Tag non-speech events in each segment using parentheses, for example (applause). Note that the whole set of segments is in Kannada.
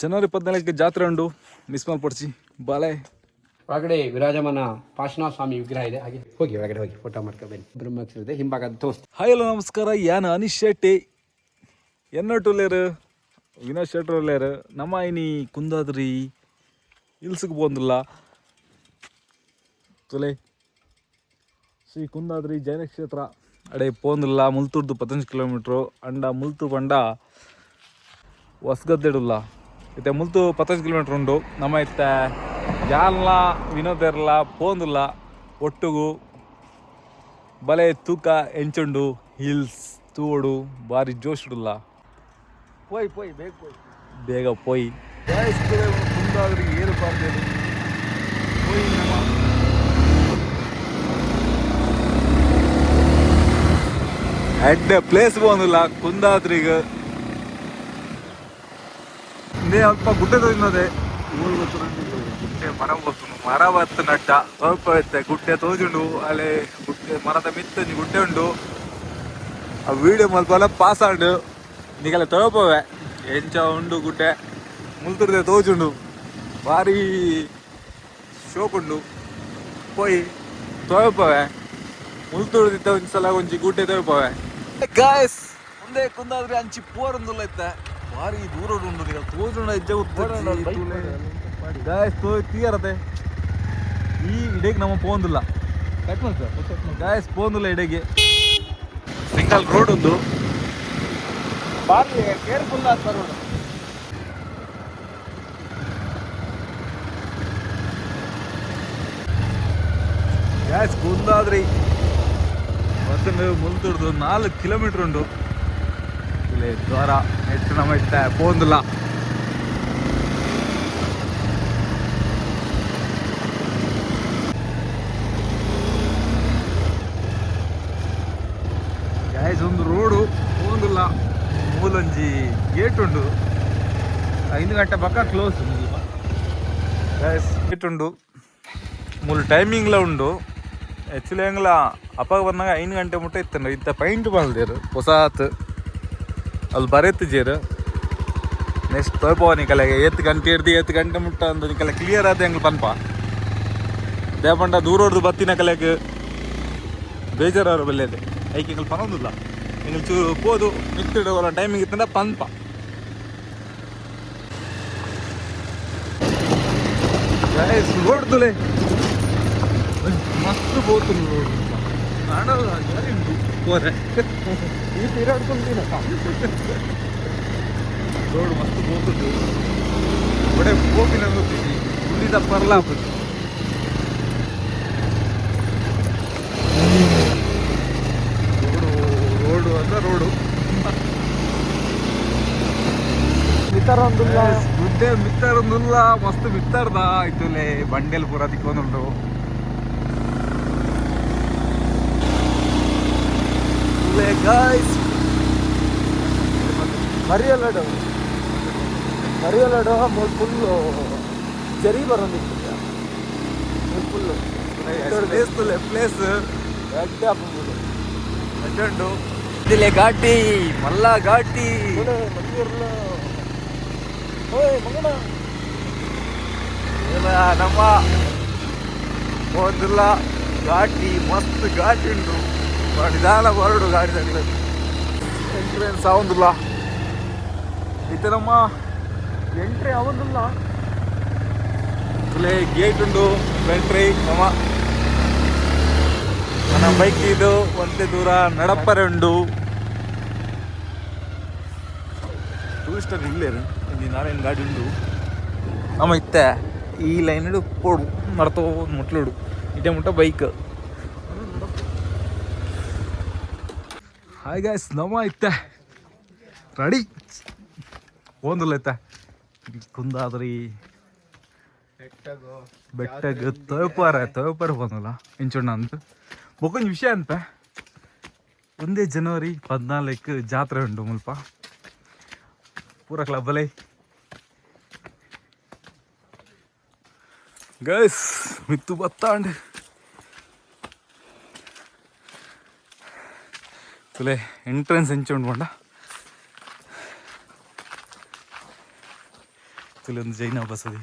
ಜನವರಿ ಪದ್ನಾಲ್ಕು ಜಾತ್ರೆ ಉಂಡು. ಮಿಸ್ ಮಾಡ್ಪಡ್ಸಿ ಬಾಳೆ ಒಳಗಡೆ ವಿರಾಜಮಾನ ಪಾಶನ ಸ್ವಾಮಿ ವಿಗ್ರಹ ಇದೆ ಹಾಗೆ. ಹೋಗಿ ಒಳಗಡೆ ಹೋಗಿ ಫೋಟೋ ಮಾಡ್ಕೋಬೇಕು ಬ್ರಹ್ಮಾಕ್ಷರ ಇದೆ ಹಿಂಭಾಗ ತೋರಿಸ್ತೀನಿ ಹಾಯ್ ಹಲೋ ನಮಸ್ಕಾರ. ಯಾನ ಅನೀಶ್ ಶೆಟ್ಟಿ? ಎನ್ನಟುಲೇರು ವಿನೋದ್ ಶೆಟ್ರೋಲೇರ್ ನಮ್ಮ ಐನಿ ಕುಂದಾದ್ರಿ. ಇಲ್ಸಿಗೆ ಬಂದಿಲ್ಲ. ತುಲೆ. ಶ್ರೀ ಕುಂದಾದ್ರಿ ಜೈನ ಕ್ಷೇತ್ರ ಅಡೆ ಪೋಂದಿಲ್ಲ ಮುಲ್ತೂರ್ದು ಪತ್ತಂಜು ಕಿಲೋಮೀಟ್ರು ಅಂಡ ಮುಲ್ತು ಬಂಡ. ಹೊಸ್ಗದ್ದೆಡುಲ್ಲ. ಇತ್ತೆ ಮುಲ್ತು ಪತ್ತೈದು ಕಿಲೋಮೀಟ್ರ್ ಉಂಡು. ನಮ್ಮ ಇತ್ತ ಜಾಲ್ನ ವಿನೋದ್ ಇರಲ್ಲ ಒಟ್ಟುಗೂ ಒಟ್ಟುಗು ಬಲೆ ತೂಕ ಎಂಚುಂಡು ಹಿಲ್ಸ್ ತೂಡು ಭಾರಿ ಜೋಶುಡುಲ್ಲ. ಪೋಯ್ ಪೋಯ್ ಬೇಗ ಪೋಯ್. ಬೇಗ ಪೋಯ್. ಏನು ಪೋಯ್ ಅಡ್ಡ ಪ್ಲೇಸ್ ಬಂದಿಲ್ಲ ಕುಂದಾದ್ರಿಗೆ. ಇಂದೇ ಅಲ್ಪ ಗುಡ್ಡೆ ತೋರಿನದೆ ಗುಡ್ಡೆ ಮರ ಬರ್ತುನು ಮರ ಬತ್ತು ನಡ್ಡ ಸ್ವಲ್ಪ ಐತೆ ಗುಡ್ಡೆ ತೋಜುಂಡು ಅಲ್ಲಿ ಗುಡ್ಡೆ ಮರದ ಮಿತ್ತಂಜಿ ಗುಡ್ಡೆ ಉಂಡು. ಆ ವಿಡಿಯೋ ಮಲ್ಪಲ್ಲ ಪಾಸ್ ಆಂಡು ನೀಗೆಲ್ಲ ತೊಳಪವೆ ಎಂಚ ಉಂಡು ಗುಡ್ಡೆ. ಮುಲ್ತುರ್ದೆ ತೋಜುಂಡು ಭಾರಿ ಶೋಕುಂಡು ಪೋಯಿ ತೊಳಪವೆ ಮುಲ್ತುರ್ದಿದ್ದ ಒಂದ್ಸಲ ಒಂಜಿ ಗುಡ್ಡೆ ತೊಳಪವೆ ಗಾಯ್ಸ್ ಮುಂದೆ ಕುಂದಾದ್ರೆ ಅಂಚಿ ಪೋರೊಂದುಲ್ಲ ಇತ್ತೆ ಭಾರಿ ದೂರ ಉಂಡು ನೀವು ತೋಜುಂಡ ಹೆಜ್ಜೆ ಗಾಯ್ಸ್ ಈ ಇಡೆಗೆ ನಮ್ಮ ಪೋಂದಿಲ್ಲ. ಗಾಯಸ್ ಪೋಂದಿಲ್ಲ ಇಡೆಗೆ. ಸಿಂಗಲ್ ರೋಡ್ ಒಂದು ಬಾರಿ ಕೇರ್ಫುಲ್ ಆಗ್ತಾರೆ ಗ್ಯಾಸ್ ಕುಂದಾದ್ರಿ ಮತ್ತೆ ಮುಲ್ತುಡ್ದು ನಾಲ್ಕು ಕಿಲೋಮೀಟರ್ ಉಂಟು. ಇಲ್ಲಿ துவாரா நேற்று நம்ம ಇತ್ತ போந்துலாம் ಗ್ಯಾಸ್ ಒಂದು ರೋಡು ಮೂಲಂಜಿ ಗೇಟ್ ಉಂಡು ಐದು ಗಂಟೆ ಪಕ್ಕ ಕ್ಲೋಸ್ ಗ್ಯಾಸ್ ಗೇಟ್ ಉಂಟು. ಟೈಮಿಂಗ್ ಟೈಮಿಂಗ್ಲ ಉಂಡು ಆ್ಯಕ್ಚುಲಿ ಅಪ್ಪಾಗ ಬಂದಾಗ ಐದು ಗಂಟೆ ಮುಟ್ಟ ಇತ್ತಂಡು ಇಂಥ ಪೈಂಟ್ ಬಂದಿರು ಹೊಸಾತ್. ಅಲ್ಲಿ ಬರೆತ್ತು ಜೇರು. ನೆಕ್ಸ್ಟ್ ತೊಯ್ಪವ ನಿಕಲೆಗೆ ಏತ್ ಗಂಟೆ ಹಿಡ್ದು ಏತ್ ಗಂಟೆ ಮುಟ್ಟ ಅಂತ ನಿಕಲೆ ಕ್ಲಿಯರ್ ಆದ ಹೆಂಗ್ ಪನ್ಪ ದೇಪಂಡ ದೂರ ಹೊಡೆದು ಬತ್ತಿನ ಕಲೆಗೆ ಬೇಜಾರವ್ರ ಬೆಲ್ಲೆದೆ ಐಕೆ ಹಿಂಗೆ ಪನೊಂದಿಲ್ಲ ಹಿಂಗೆ ಚೂರು ಪೋದು ಮಿತ್ತಿಡು ಅವರ ಟೈಮಿಂಗ್ ಪನ್ಪ ನೋಡ್ದುಲೆ ಮಸ್ತ್ ಬೋತು ರೋಡ್ ಈ ರೋಡ್ ಮಸ್ತ್ ಬೋತುಂಡು ಒಡೆ ಹೋಗಿನ ಉಳಿದ ಪರ್ಲ ಹಾಕುದು ರೋಡು ರೋಡು ಅಂದ್ರೆ ರೋಡು. ಈ ಥರ ಒಂದು ಗುಡ್ಡೆ ಮಿತ್ತರೊಂದುಲ್ಲ. ಮಸ್ತ್ ಮಿತ್ತರ್ದ ಆಯ್ತುಲೆ. ಬಂಡೆಲ್ ಪೂರ ತಿಕ್ಕೊಂದುಂಡು ಗಾಯ್ಸ್ ಮರಿಯಲಡು ಮರಿಯಲಡು ಫುಲ್ಲು ಜರಿ ಬರೋದಿತ್ತು ಫುಲ್ಲು ಪ್ಲೇಸ್ ಪ್ಲೇಸ್ ಎಡ್ಡೆ ಹಾಕ್ಬೋದು ಅಡ್ಡಂಡು ಇದಿಲೆ ಘಾಟಿ ಮಲ್ಲ ಘಾಟಿ ಮಂದಿರಲ್ಲ ಓಯ್ ಮಗನ ಇಲ್ಲ ನಮ್ಮ ಹೋದಿಲ್ಲ ಘಾಟಿ ಮಸ್ತ್ ಘಾಟಿ ಉಂಟು ನಿಧಾನ ಹೊರಡು ಗಾಡಿ ಎಂಟ್ರೆನ್ಸ್ ಆವಂದಿಲ್ಲ. ಇತ್ತೆ ನಮ್ಮ ಎಂಟ್ರಿ ಅವನಿಲ್ಲ ಇಲ್ಲೇ ಗೇಟ್ ಉಂಡು ಎಂಟ್ರಿ ನಮ್ಮ ನನ್ನ ಬೈಕ್ ಇದು, ಒಂದೇ ದೂರ ನಡಪರೆ ಉಂಡು ಟೂರಿಸ್ಟರ್ ಇಲ್ಲೇ ಇಲ್ಲಿ ನಾರಾಯಣ ಗಾಡಿ ಉಂಡು ನಮ್ಮ ಇತ್ತೆ. ಈ ಲೈನ್ ಇಡು, ಪೋಡು. ನಡ್ತೋ ಮುಟ್ಲುಡು ಇಟೆ ಮುಟ್ಟ ಬೈಕ್ ಹಾಯ್ ಗಾಯ್ಸ್ ನಮ್ಮ ಇತ್ತೆ. ರೆಡಿ ಒಂದಿಲ್ಲ ಇತ್ತೆ ಕುಂದಾದ್ರಿ. ಬೆಟ್ಟಗ ತೋಪಾರ ತೋಪಾರ ಬಂದಲ್ಲ ಇಂಚುಣ್ಣ ಅಂತ. ಬೊಕೊಂದು ವಿಷಯ ಅಂತ. ಒಂದೇ ಜನವರಿ ಪದ್ನಾಲ್ಕು ಜಾತ್ರೆ ಉಂಟು ಮುಲ್ಪ. ಪೂರ ಕ್ಲಬ್ಬಲೇ ಗೈಸ್ ಮಿತ್ತು ಬತ್ತಾಂಡ್. ತುಲೆ ಎಂಟ್ರೆನ್ಸ್ ಎಂಚು ಉಂಡು ತುಲೆ ಒಂದು ಜೈನ ಬಸದಿ.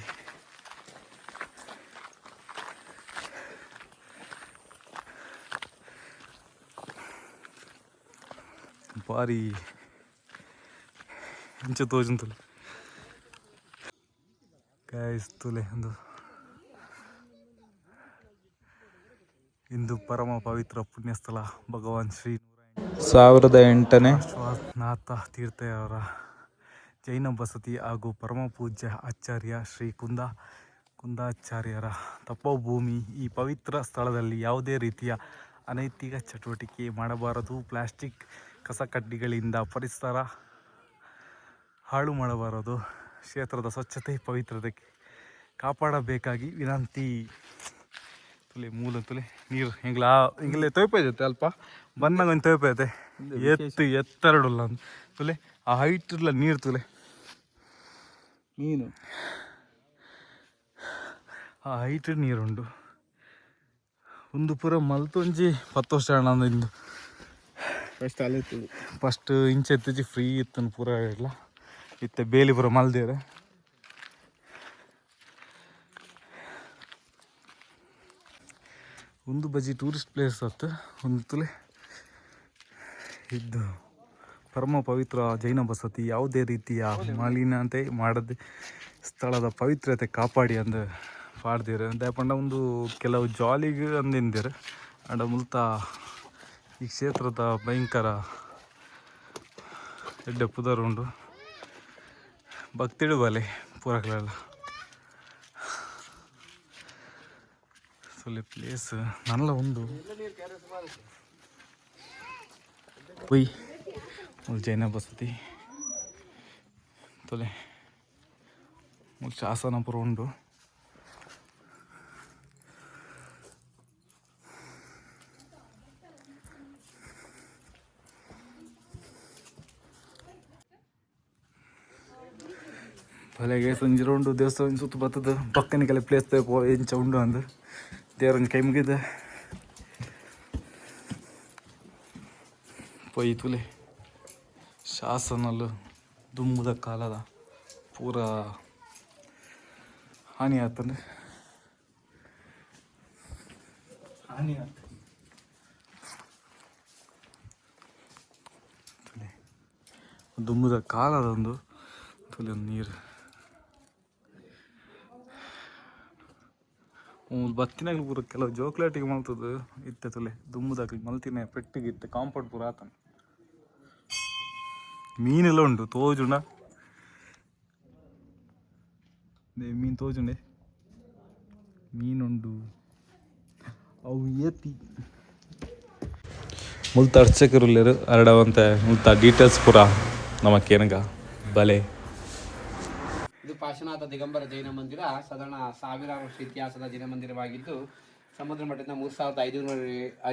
ಭಾರಿ ಇಂಚ ತೋಜುಂತುಲೆ ಗಾಯಸ್ ತುಲೆ ಒಂದು. ಇಂದು ಪರಮ ಪವಿತ್ರ ಪುಣ್ಯಸ್ಥಳ ಭಗವಾನ್ ಶ್ರೀ ಸಾವಿರದ ಎಂಟನೇ ನಾಥ ತೀರ್ಥಯವರ ಜೈನ ಬಸತಿ ಹಾಗೂ ಪರಮ ಪೂಜ್ಯ ಆಚಾರ್ಯ ಶ್ರೀ ಕುಂದ ಕುಂದಾಚಾರ್ಯರ ತಪೋಭೂಮಿ ಈ ಪವಿತ್ರ ಸ್ಥಳದಲ್ಲಿ ಯಾವುದೇ ರೀತಿಯ ಅನೈತಿಕ ಚಟುವಟಿಕೆ ಮಾಡಬಾರದು. ಪ್ಲಾಸ್ಟಿಕ್ ಕಸಕಡ್ಡಿಗಳಿಂದ ಪರಿಸರ ಹಾಳು ಮಾಡಬಾರದು ಕ್ಷೇತ್ರದ ಸ್ವಚ್ಛತೆ, ಪವಿತ್ರತೆ ಕಾಪಾಡಬೇಕಾಗಿ ವಿನಂತಿ. ತುಲೆ ಮೂಲ ತುಲೆ ನೀರು. ಹೆಂಗ್ಲಾ ತೋಪ ಐತೆ ಅಲ್ಪ. ಬಂದಾಗ ಒಂದು ತೊಯ್ಪೈತೆ ಎತ್ತು ಎತ್ತರಡುಲ್ಲ ಅಂತ. ತುಲೆ ಆ ಹೈಟ್ ಇಲ್ಲ ನೀರು ತುಲೆ. ಮೀನು ಆ ಹೈಟ್ ನೀರುಂಡು ಒಂದು ಪೂರ ಮಲ್ತೊಂಜಿ ಪತ್ತು ವರ್ಷ ಇಂದು. ಫಸ್ಟ್ ಅಲ್ಲಿ ಫಸ್ಟ್ ಇಂಚೆ ಎತ್ತಿಜಿ ಫ್ರೀ ಇತ್ತನ್ ಪೂರ ಇಲ್ಲ ಇತ್ತೆ ಬೇಲಿ ಪೂರ ಮಲ್ದೇರೆ. ಒಂದು ಬಜಿ ಟೂರಿಸ್ಟ್ ಪ್ಲೇಸ್ ಆತು. ಒಂದು ಇದ್ದು ಪರಮ ಪವಿತ್ರ ಜೈನ ಬಸತಿ, ಯಾವುದೇ ರೀತಿಯ ಮಾಲಿನ್ಯತೆ ಮಾಡದೆ ಸ್ಥಳದ ಪವಿತ್ರತೆ ಕಾಪಾಡಿ ಅಂದು ಪಾಡ್ದಿರು. ಪಂಡ ಒಂದು ಕೆಲವು ಜಾಲಿಗೆ ಅಂದಿಂದಿರು. ಅಂಡ ಮುಲ್ತ ಈ ಕ್ಷೇತ್ರದ ಭಯಂಕರ ಎಡ್ಡೆ ಪುದರುಂಡು. ಭಕ್ತಿಡು ಬಲೆ ಪೂರಕ್ಲೆಲ್ಲ ಸೊಲ್ಲೆ ಪ್ಲೇಸ್ ನನ್ನ ಒಂದು. ಒಯ್ ಮುಲ್ ಜೈನ ಬಸತಿ ತೊಲೆ, ಮುಲ್ ಶಾಸನಪುರ ಉಂಡು. ಬಲೆಗೆ ಸಂಜೆ ಉಂಡು ದೇವಸ್ಥಾನ ಸುತ್ತ ಬರ್ತದ. ಪಕ್ಕನಿಗೆಲ್ಲ ಪ್ಲೇಸ್ ತಗೋ ಎಂಚ ಉಂಡು ಅಂದು. ದೇವ್ರನ್ನ ಕೈ ಮುಗಿದ ಪೈತುಲೆ ತುಲೆ ಶಾಸನಲು ದುಮ್ಮುದ ಕಾಲದ ಪೂರ ಹಾನಿ ಆತಂದ್ರೆ ಹಾನಿ ಆತ ದುಮ್ಮುದ ಕಾಲದೊಂದು ತುಲೆ ನೀರು ಬತ್ತಿನಾಗ ಪೂರ ಕೆಲವು ಜೋಕ್ಲೇಟಿಗೆ ಮಲ್ತದ್ದು ಇತ್ತೆ ತಲೆ ದುಮ್ಮುದಾಗ ಮಲ್ತಿನ, ಪೆಟ್ಟಿಗೆ ಇತ್ತೆ ಕಾಂಪೌಂಡ್ ಪೂರ ಆತನ ಮೀನೆಲ್ಲ ಉಂಟು, ತೋಜುಂಡ. ಮೀನು ತೋಜುಂಡೆ. ಮೀನುಂಡು. ಅವು ಏತಿ. ಮುಲ್ತ ಅರ್ಚಕರು ಹರಡವಂತ ಮುಲ್ತ ಡೀಟೇಲ್ಸ್ ಪೂರ ನಮಕ್ಕೇನಗ? ಬಲೆ. ಇದು ಪಾರ್ಶ್ವನಾಥ ದಿಗಂಬರ ಜೈನ ಮಂದಿರ ಸಾಧಾರಣ ಸಾವಿರಾರು ವರ್ಷ ಇತಿಹಾಸದ ಜೈನ ಮಂದಿರವಾಗಿದ್ದು, ಸಮುದ್ರ ಮಟ್ಟದಿಂದ ಮೂರು ಸಾವಿರದ ಐದುನೂರ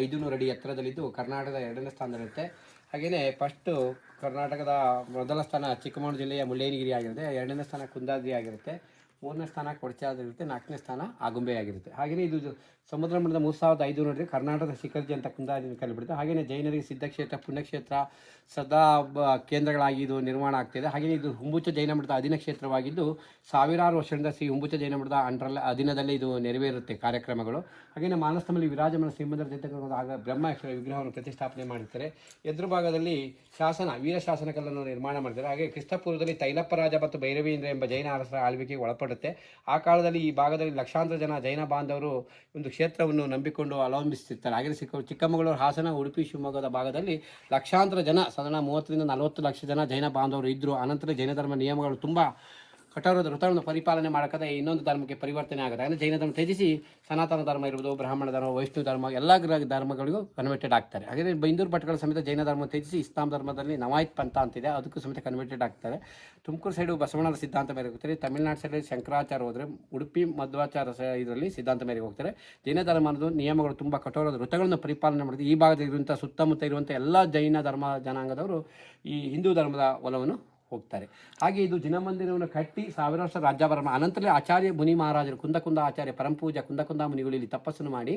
ಐದುನೂರು ಅಡಿ ಎತ್ತರದಲ್ಲಿದ್ದು ಕರ್ನಾಟಕದ ಎರಡನೇ ಸ್ಥಾನದಲ್ಲಿರುತ್ತೆ ಹಾಗೆಯೇ ಫಸ್ಟು ಕರ್ನಾಟಕದ ಮೊದಲ ಸ್ಥಾನ ಚಿಕ್ಕಮಗಳೂರು ಜಿಲ್ಲೆಯ ಮುಳ್ಳಯ್ಯನಗಿರಿ ಆಗಿರುತ್ತೆ, ಎರಡನೇ ಸ್ಥಾನ ಕುಂದಾದ್ರಿ ಆಗಿರುತ್ತೆ. ಮೂರನೇ ಸ್ಥಾನ ಕೊಡಚಾದಿರುತ್ತೆ ನಾಲ್ಕನೇ ಸ್ಥಾನ ಆಗುಂಬೆಯಾಗಿರುತ್ತೆ ಹಾಗೆಯೇ ಇದು ಸಮುದ್ರ ಮಟ್ಟದ ಮೂರು ಸಾವಿರದ ಐದು ಅಡಿ ಕರ್ನಾಟಕದ ಶಿಖರ್ಜಿ ಅಂತ ಕುಂದಾದ್ರಿ ಕಲಿಬಿಡುತ್ತೆ ಹಾಗೆಯೇ ಜೈನರಿಗೆ ಸಿದ್ಧಕ್ಷೇತ್ರ, ಪುಣ್ಯಕ್ಷೇತ್ರ ಸದಾ ಕೇಂದ್ರಗಳಾಗಿ ಇದು ನಿರ್ಮಾಣ ಆಗ್ತಿದೆ ಹಾಗೆಯೇ ಇದು ಹುಂಬುಚ ಜೈನ ಮಠದ ಅಧೀನ ಕ್ಷೇತ್ರವಾಗಿದ್ದು ಸಾವಿರಾರು ವರ್ಷದಿಂದ ಶ್ರೀ ಹುಂಬುಚ ಜೈನ ಮಠದ ಅಂಡ್ರಲ್ಲ ಅಧೀನದಲ್ಲೇ ಇದು ನೆರವೇರುತ್ತೆ ಕಾರ್ಯಕ್ರಮಗಳು. ಹಾಗೆಯೇ ಮಾನಸ್ತಮಲ್ಲಿ ವಿರಾಜಮನ ಸಿಂಹದ ಜೊತೆ ಆಗ ಬ್ರಹ್ಮೇಶ್ವರ ವಿಗ್ರಹವನ್ನು ಪ್ರತಿಷ್ಠಾಪನೆ ಮಾಡಿರ್ತಾರೆ. ಎದುರು ಭಾಗದಲ್ಲಿ ಶಾಸನ ವೀರ ಶಾಸನಗಳನ್ನು ನಿರ್ಮಾಣ ಮಾಡಿದ್ದಾರೆ. ಹಾಗೆ ತೈಲಪ್ಪ ರಾಜ ಮತ್ತು ಭೈರವೀಂದ್ರ ಎಂಬ ಜೈನ ಅರಸರ ಆಳ್ವಿಕೆಗೆ ಒಳಪಡುತ್ತೆ ಆ ಕಾಲದಲ್ಲಿ ಈ ಭಾಗದಲ್ಲಿ ಲಕ್ಷಾಂತರ ಜನ ಜೈನ ಬಾಂಧವರು ಒಂದು ಕ್ಷೇತ್ರವನ್ನು ನಂಬಿಕೊಂಡು ಅವಲಂಬಿಸುತ್ತಿರ್ತಾರೆ ಹಾಗೆ ಚಿಕ್ಕ ಚಿಕ್ಕಮಗಳೂರು, ಹಾಸನ, ಉಡುಪಿ, ಶಿವಮೊಗ್ಗದ ಭಾಗದಲ್ಲಿ ಲಕ್ಷಾಂತರ ಜನ, ಸಾಧಾರಣ ಮೂವತ್ತರಿಂದ ನಲವತ್ತು ಲಕ್ಷ ಜನ ಜೈನ ಬಾಂಧವರು ಇದ್ದರು ಅನಂತರ ಜೈನ ಧರ್ಮ ನಿಯಮಗಳು ತುಂಬ ಕಠೋರದ ವೃತವನ್ನು ಪರಿಪಾಲನೆ ಮಾಡಕದೆ ಇನ್ನೊಂದು ಧರ್ಮಕ್ಕೆ ಪರಿವರ್ತನೆ ಆಗುತ್ತೆ ಅಂದರೆ ಜೈನ ಧರ್ಮ ತ್ಯಜಿಸಿ ಸನಾತನ ಧರ್ಮ ಇರ್ಬೋದು, ಬ್ರಾಹ್ಮಣ ಧರ್ಮ ವೈಷ್ಣು ಧರ್ಮ, ಎಲ್ಲ ಗ್ರಹ ಧರ್ಮಗಳಿಗೂ ಕನ್ವರ್ಟೆಡ್ ಆಗ್ತಾರೆ. ಹಾಗೆ ಬೈಂದೂರು ಭಟ್ಗಳ ಸಮೇತ ಜೈನ ಧರ್ಮ ತ್ಯಜಿಸಿ ಇಸ್ಲಾಂ ಧರ್ಮದಲ್ಲಿ ನವಾಯತ್ ಪಂಥ ಅಂತಿದೆ, ಅದಕ್ಕೂ ಸಮೇತ ಕನ್ವರ್ಟೆಡ್ ಆಗ್ತಾರೆ. ತುಮಕೂರು ಸೈಡು ಬಸವಣ್ಣನ ಸಿದ್ಧಾಂತ ಮೇರೆಗೆ ಹೋಗ್ತಾರೆ, ತಮಿಳುನಾಡು ಸೈಡಲ್ಲಿ ಶಂಕರಾಚಾರ್ಯ ಹೋದರೆ ಉಡುಪಿ ಮಧ್ವಾಚಾರ ಇದರಲ್ಲಿ ಸಿದ್ಧಾಂತ ಮೇರೆಗೆ ಹೋಗ್ತಾರೆ. ಜೈನ ಧರ್ಮ ಅನ್ನೋದು ನಿಯಮಗಳು ತುಂಬ ಕಠೋರದ ವೃತ್ತಗಳನ್ನು ಪರಿಪಾಲನೆ ಮಾಡಿದೆ. ಈ ಭಾಗದಲ್ಲಿ ಇರುವಂಥ ಸುತ್ತಮುತ್ತ ಇರುವಂಥ ಎಲ್ಲ ಜೈನ ಧರ್ಮ ಜನಾಂಗದವರು ಈ ಹಿಂದೂ ಧರ್ಮದ ಒಲವನ್ನು ಹೋಗ್ತಾರೆ. ಹಾಗೆ ಇದು ದಿನಮಂದಿರವನ್ನು ಕಟ್ಟಿ ಸಾವಿರ ವರ್ಷ ರಾಜ್ಯಭರಮ ಅನಂತರದಲ್ಲಿ ಆಚಾರ್ಯ ಮುನಿ ಮಹಾರಾಜರು ಕುಂದಕುಂದ ಆಚಾರ್ಯ ಪರಂಪೂಜ ಕುಂದಕುಂದ ಮುನಿಗಳು ಇಲ್ಲಿ ತಪಸ್ಸನ್ನು ಮಾಡಿ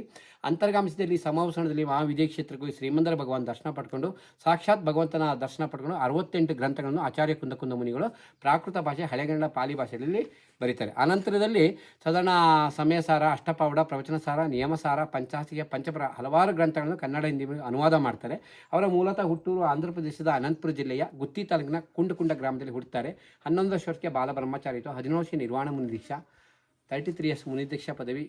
ಅಂತರ್ಗಾಮಿಸಿದಲ್ಲಿ ಸಮಾವಸಣದಲ್ಲಿ ಮಹಾವಿಜಯ ಕ್ಷೇತ್ರಕ್ಕೆ ಶ್ರೀಮಂದರ ಭಗವಾನ್ ದರ್ಶನ ಪಡ್ಕೊಂಡು, ಸಾಕ್ಷಾತ್ ಭಗವಂತನ ದರ್ಶನ ಪಡ್ಕೊಂಡು ಅರವತ್ತೆಂಟು ಗ್ರಂಥಗಳನ್ನು ಆಚಾರ್ಯ ಕುಂದಕುಂದ ಮುನಿಗಳು ಪ್ರಾಕೃತ ಭಾಷೆ, ಹಳೆಗನ್ನಡ, ಪಾಲಿ ಭಾಷೆಯಲ್ಲಿ ಬರೀತಾರೆ. ಅನಂತರದಲ್ಲಿ ಸಾಧಾರಣ ಸಮಯಸಾರ ಅಷ್ಟಪಾವಡ ಪ್ರವಚನಸಾರ ನಿಯಮಸಾರ ಪಂಚಾಸಿಗೆ ಪಂಚಪ್ರ ಹಲವಾರು ಗ್ರಂಥಗಳನ್ನು ಕನ್ನಡ ಹಿಂದಿ ಅನುವಾದ ಮಾಡ್ತಾರೆ. ಅವರ ಮೂಲತಃ ಹುಟ್ಟೂರು, ಆಂಧ್ರ ಪ್ರದೇಶದ ಅನಂತಪುರ ಜಿಲ್ಲೆಯ ಗುತ್ತಿ ತಾಲೂಕಿನ ಕುಂಡಕುಂಡ ಗ್ರಾಮದಲ್ಲಿ ಹುಡ್ತಾರೆ ಹನ್ನೊಂದು ವರ್ಷಕ್ಕೆ ಬಾಲ ಬ್ರಹ್ಮಚಾರಿತು ಹದಿನೇಳು ವರ್ಷ ನಿರ್ವಾಣ ತರ್ಟಿ ತ್ರೀ ಇಯರ್ಸ್ ಮುನಿದೀಕ್ಷ ಪದವಿ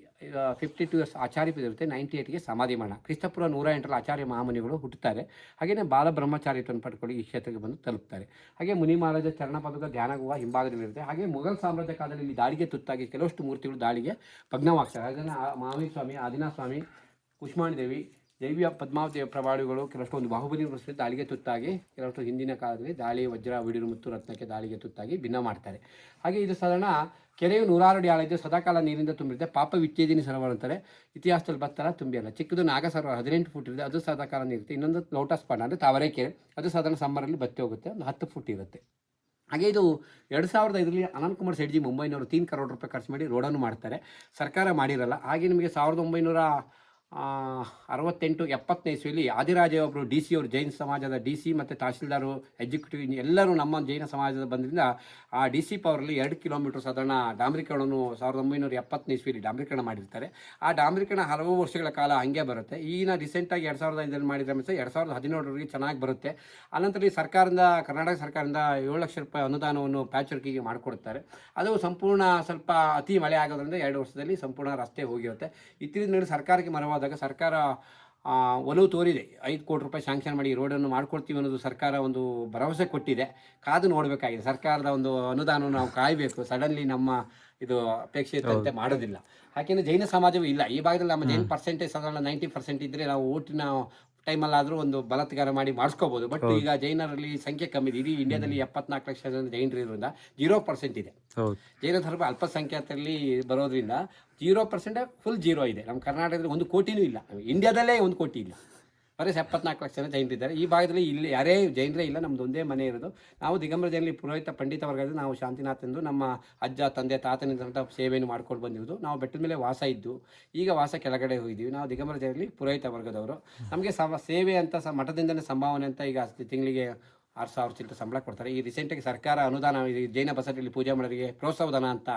ಫಿಫ್ಟಿ ಟು ಇಯರ್ಸ್ ಆಚಾರ್ಯ ಪದವಿ ಇರುತ್ತೆ ನೈಂಟಿ ಏಟ್ಗೆ ಸಮಾಧಿ ಮಾಡ ಕ್ರಿಸ್ತಪುರ ನೂರ ಎಂಟರಲ್ಲಿ ಆಚಾರ್ಯ ಮಹಾಮುನಿಗಳು ಹುಟ್ಟುತ್ತಾರೆ. ಹಾಗೆಯೇ ಬಾಲ ಬ್ರಹ್ಮಚಾರಿತ್ವವನ್ನು ಪಡ್ಕೊಂಡು ಈ ಕ್ಷೇತ್ರಕ್ಕೆ ಬಂದು ತಲುಪ್ತಾರೆ. ಹಾಗೆ ಮುನಿ ಮಹಾರಾಜ ಚರಣ ಧ್ಯಾನಗುವ ಹಿಂಭಾಗದಲ್ಲಿರುತ್ತೆ ಹಾಗೆ ಮೊಘಲ್ ಸಾಮ್ರಾಜ್ಯ ಕಾಲದಲ್ಲಿ ಇಲ್ಲಿ ದಾಳಿಗೆ ತುತ್ತಾಗಿ ಕೆಲವಷ್ಟು ಮೂರ್ತಿಗಳು ದಾಳಿಗೆ ಭಗ್ನವಾಗ್ತಾರೆ ಅದನ್ನು ಮಾವಿ ಸ್ವಾಮಿ, ಆದಿನಾಥ ಸ್ವಾಮಿ, ಕುಷ್ಮಾಣಿ ದೇವಿ ದೈವಿಯ ಪದ್ಮಾವತಿಯ ಪ್ರಭಾವಿಗಳು ಕೆಲವಷ್ಟು ಒಂದು ಬಾಹುಬಲಿ ವೃಷ್ಟಿ ದಾಳಿಗೆ ತುತ್ತಾಗಿ, ಕೆಲವಷ್ಟು ಹಿಂದಿನ ಕಾಲದಲ್ಲಿ ದಾಳಿ, ವಜ್ರ ವಿಡಿರು ಮತ್ತು ರತ್ನಕ್ಕೆ ದಾಳಿಗೆ ತುತ್ತಾಗಿ ಭಿನ್ನ ಮಾಡ್ತಾರೆ. ಹಾಗೆ ಇದು ಸಾಧಾರಣ ಕೆರೆಯು ನೂರಾರು ಅಡಿ ಆಳಿದ್ದು ಸದಾಕಾಲ ನೀರಿಂದ ತುಂಬಿರುತ್ತೆ. ಪಾಪ ವಿಚ್ಛೇದಿನಿ ಸರೋವರ ಅಂತಾರೆ. ಇತಿಹಾಸದಲ್ಲಿ ಬರ್ತಾರ ತುಂಬಿಲ್ಲ ಚಿಕ್ಕದು ನಾಗ ಹದಿನೆಂಟು ಫುಟ್ ಇರುತ್ತೆ. ಅದು ಸದಾಕಾಲ ನೀರುತ್ತೆ. ಇನ್ನೊಂದು ಲೋಟಸ್ ಪಾಂಡ್ ಅಂದರೆ ತಾವರೆ ಕೆರೆ. ಅದು ಸಾಧಾರಣ ಸಮ್ಮರಲ್ಲಿ ಬತ್ತಿ ಹೋಗುತ್ತೆ. ಒಂದು ಹತ್ತು ಫುಟ್ ಇರುತ್ತೆ. ಹಾಗೆ ಇದು ಎರಡು ಸಾವಿರದ ಐದರಲ್ಲಿ ಅನಂತ್ ಕುಮಾರ್ ಸೆಡ್ಜಿ ಮುಂಬೈನವರು ತೀನ್ ಕರೋಡ್ ರೂಪಾಯಿ ಖರ್ಚು ಮಾಡಿ ರೋಡನ್ನು ಮಾಡ್ತಾರೆ. ಸರ್ಕಾರ ಮಾಡಿರಲ್ಲ. ಹಾಗೆ ನಿಮಗೆ ಸಾವಿರದ ಒಂಬೈನೂರ ಅರವತ್ತೆಂಟು ಎಪ್ಪತ್ತನೇ ಇಸ್ವಿಯಲ್ಲಿ ಆದಿರಾಜ ಒಬ್ಬರು ಡಿ ಸಿ ಅವರು, ಜೈನ ಸಮಾಜದ ಡಿ ಸಿ ಮತ್ತು ತಹಶೀಲ್ದಾರು ಎಕ್ಸಿಕ್ಯೂಟಿವ್ ಎಲ್ಲರೂ ನಮ್ಮ ಜೈನ ಸಮಾಜದ ಬಂದ್ರಿಂದ ಆ ಡಿ ಸಿ ಪವರಲ್ಲಿ ಎರಡು ಕಿಲೋಮೀಟರ್ ಸಾಧಾರಣ ಡಾಂಬರೀಕರಣವನ್ನು ಸಾವಿರದ ಒಂಬೈನೂರ ಎಪ್ಪತ್ತನೇ ಇಸ್ವಿಯಲ್ಲಿ ಡಾಂಬ್ರೀಕರಣ ಮಾಡಿರ್ತಾರೆ. ಆ ಡಾಂಬರೀಕರಣ ಹಲವು ವರ್ಷಗಳ ಕಾಲ ಹಾಗೆ ಬರುತ್ತೆ. ಈಗಿನ ರೀಸೆಂಟಾಗಿ ಎರಡು ಸಾವಿರದ ಐದರಲ್ಲಿ ಮಾಡಿದ್ರೆ ಮೇಲೆ ಎರಡು ಸಾವಿರದ ಹದಿನೇಳರಲ್ಲಿ ಚೆನ್ನಾಗಿ ಬರುತ್ತೆ. ಅನಂತರ ಈ ಸರ್ಕಾರದಿಂದ, ಕರ್ನಾಟಕ ಸರ್ಕಾರದಿಂದ ಏಳು ಲಕ್ಷ ರೂಪಾಯಿ ಅನುದಾನವನ್ನು ಪ್ಯಾಚ್ ವರ್ಕಿಗೆ ಮಾಡಿಕೊಡ್ತಾರೆ. ಅದು ಸಂಪೂರ್ಣ ಸ್ವಲ್ಪ ಅತಿ ಮಳೆ ಆಗೋದ್ರಿಂದ ಎರಡು ವರ್ಷದಲ್ಲಿ ಸಂಪೂರ್ಣ ರಸ್ತೆ ಹೋಗಿರುತ್ತೆ. ಇತ್ತೀಚಿನ ಸರ್ಕಾರಕ್ಕೆ ಮರವಾದಾಗ ಸರ್ಕಾರ ಒಲವು ತೋರಿದೆ. ಐದು ಕೋಟಿ ರೂಪಾಯಿ ಶಾಂಕ್ಷನ್ ಮಾಡಿ ರೋಡನ್ನು ಮಾಡ್ಕೊಡ್ತೀವಿ ಅನ್ನೋದು ಸರ್ಕಾರ ಒಂದು ಭರವಸೆ ಕೊಟ್ಟಿದೆ. ಕಾದು ನೋಡಬೇಕಾಗಿದೆ. ಸರ್ಕಾರದ ಒಂದು ಅನುದಾನವನ್ನು ನಾವು ಕಾಯಬೇಕು. ಸಡನ್ಲಿ ನಮ್ಮ ಇದು ಅಪೇಕ್ಷೆ ಇದ್ದಂತೆ ಮಾಡೋದಿಲ್ಲ. ಯಾಕೆಂದ್ರೆ ಜೈನ ಸಮಾಜವೂ ಇಲ್ಲ. ಈ ಭಾಗದಲ್ಲಿ ನಮ್ಮ ಜೈನ ಪರ್ಸೆಂಟೇಜ್ ಸಾಧಾರಣ ನೈಂಟಿ ಪರ್ಸೆಂಟ್ ಇದ್ರೆ ನಾವು ಓಟಿನ ಟೈಮಲ್ಲಾದರೂ ಒಂದು ಬಲತ್ಕಾರ ಮಾಡಿ ಮಾಡಿಸ್ಕೋಬಹುದು ಬಟ್ ಈಗ ಜೈನರಲ್ಲಿ ಸಂಖ್ಯೆ ಕಮ್ಮಿ ಇದೆ. ಇಡೀ ಇಂಡಿಯಾದಲ್ಲಿ ಎಪ್ಪತ್ನಾಲ್ಕು ಲಕ್ಷ ಜನ ಜೈನರು ಇರೋದ್ರಿಂದ ಜೀರೋ ಪರ್ಸೆಂಟ್ ಇದೆ ಜೈನ ಧರ್ಮ ಅಲ್ಪಸಂಖ್ಯಾತರಲ್ಲಿ ಬರೋದ್ರಿಂದ ಜೀರೋ ಪರ್ಸೆಂಟ್ ಫುಲ್ ಜೀರೋ ಇದೆ. ನಮ್ಮ ಕರ್ನಾಟಕದಲ್ಲಿ ಒಂದು ಕೋಟಿನೂ ಇಲ್ಲ. ಇಂಡಿಯಾದಲ್ಲೇ ಒಂದು ಕೋಟಿ ಇಲ್ಲ. ಬರೀ ಎಪ್ಪತ್ನಾಲ್ಕು ಲಕ್ಷ ಜನ ಜೈನರಿದ್ದಾರೆ ಈ ಭಾಗದಲ್ಲಿ ಇಲ್ಲಿ ಯಾರೇ ಜೈನರೇ ಇಲ್ಲ ನಮ್ಮದು ಒಂದೇ ಮನೆ ಇರೋದು. ನಾವು ದಿಗಂಬರ ಜೈನಲ್ಲಿ ಪುರೋಹಿತ, ಪಂಡಿತ ವರ್ಗದ ನಾವು ಶಾಂತಿನಾಥ್ ಎಂದು ನಮ್ಮ ಅಜ್ಜ, ತಂದೆ ತಾತನಿಂದ ಸೇವೆಯನ್ನು ಮಾಡ್ಕೊಂಡು ಬಂದಿರೋದು. ನಾವು ಬೆಟ್ಟದ ಮೇಲೆ ವಾಸ ಇದ್ದು, ಈಗ ವಾಸ ಕೆಳಗಡೆ ಹೋಗಿದ್ದೀವಿ. ನಾವು ದಿಗಂಬರ ಜೈನಲ್ಲಿ ಪುರೋಹಿತ ವರ್ಗದವರು. ನಮಗೆ ಸೇವೆ ಅಂತ ಸ ಮಠದಿಂದಲೇ ಸಂಭಾವನೆ ಅಂತ ಈಗ ತಿಂಗಳಿಗೆ ಆರು ಸಾವಿರ ಚಿಲ್ಲರೆ ಸಂಬಳ ಕೊಡ್ತಾರೆ. ಈ ರೀಸೆಂಟಾಗಿ ಸರ್ಕಾರ ಅನುದಾನ ಈ ಜೈನ ಬಸದಿಯಲ್ಲಿ ಪೂಜೆ ಮಾಡೋರಿಗೆ ಪ್ರೋತ್ಸಾಹಧನ ಅಂತ